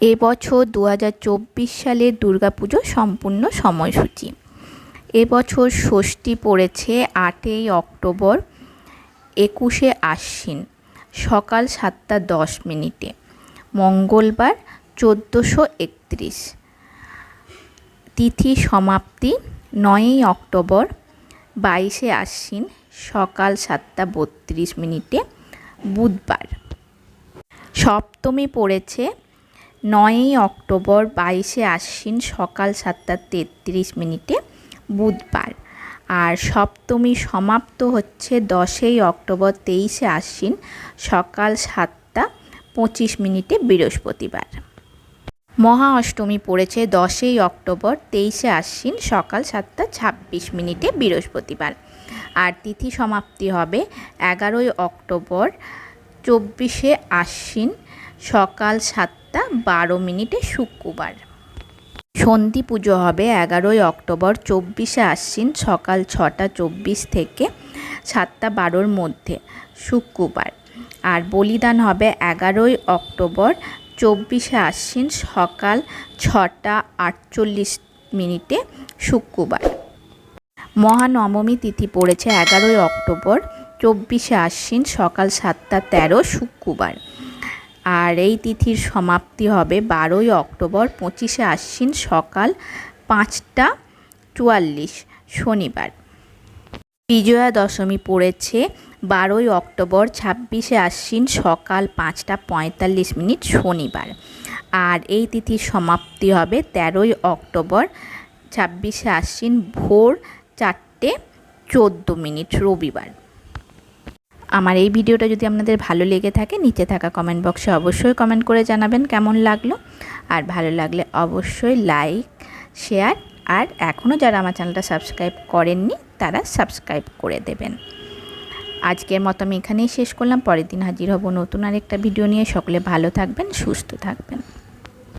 এবছর দু হাজার চব্বিশ সালের দুর্গাপুজো সম্পূর্ণ সময়সূচি। এবছর ষষ্ঠী পড়েছে আটই অক্টোবর একুশে আশ্বিন, সকাল সাতটা দশ মিনিটে। মঙ্গলবার চোদ্দোশো একত্রিশ। তিথি সমাপ্তি নয়ই অক্টোবর বাইশে আশ্বিন, সকাল সাতটা বত্রিশ মিনিটে, বুধবার। সপ্তমী পড়েছে নয়ই অক্টোবর বাইশে আশ্বিন সকাল সাতটা তেত্রিশ মিনিটে বুধবার। আর সপ্তমী সমাপ্ত হচ্ছে দশই অক্টোবর তেইশে আশ্বিন সকাল সাতটা পঁচিশ মিনিটে বৃহস্পতিবার। মহা অষ্টমী পড়েছে দশই অক্টোবর তেইশে আশ্বিন সকাল সাতটা ছাব্বিশ মিনিটে বৃহস্পতিবার। আর তিথি সমাপ্তি হবে এগারোই অক্টোবর চব্বিশে আশ্বিন সকাল সাতটা বারো মিনিটে শুক্রবার। সন্ধি পুজো হবে এগারোই অক্টোবর চব্বিশে আশ্বিন সকাল ছটা চব্বিশ থেকে সাতটা বারোর মধ্যে শুক্রবার। আর বলিদান হবে এগারোই অক্টোবর চব্বিশে আশ্বিন সকাল ছটা আটচল্লিশ মিনিটে শুক্রবার। মহানবমী তিথি পড়েছে এগারোই অক্টোবর চব্বিশে আশ্বিন সকাল সাতটা তেরো শুক্রবার। আর এই তিথির সমাপ্তি হবে বারোই অক্টোবর পঁচিশে আশ্বিন সকাল পাঁচটা চুয়াল্লিশ শনিবার। বিজয়া দশমী পড়েছে বারোই অক্টোবর ছাব্বিশে আশ্বিন সকাল পাঁচটা পঁয়তাল্লিশ মিনিট শনিবার। আর এই তিথির সমাপ্তি হবে তেরোই অক্টোবর ছাব্বিশে আশ্বিন ভোর চারটে চোদ্দ মিনিট রবিবার। আমার এই ভিডিওটা যদি আপনাদের ভালো লেগে থাকে, নিচে থাকা কমেন্ট বক্সে অবশ্যই কমেন্ট করে জানাবেন কেমন লাগল। আর ভালো লাগলে অবশ্যই লাইক শেয়ার আর এখনও যারা আমার চ্যানেলটা সাবস্ক্রাইব করেননি, তারা সাবস্ক্রাইব করে দেবেন। আজকের মতো আমি এখানেই শেষ করলাম। পরের দিন হাজির হব নতুন আরেকটা ভিডিও নিয়ে। সকলে ভালো থাকবেন, সুস্থ থাকবেন।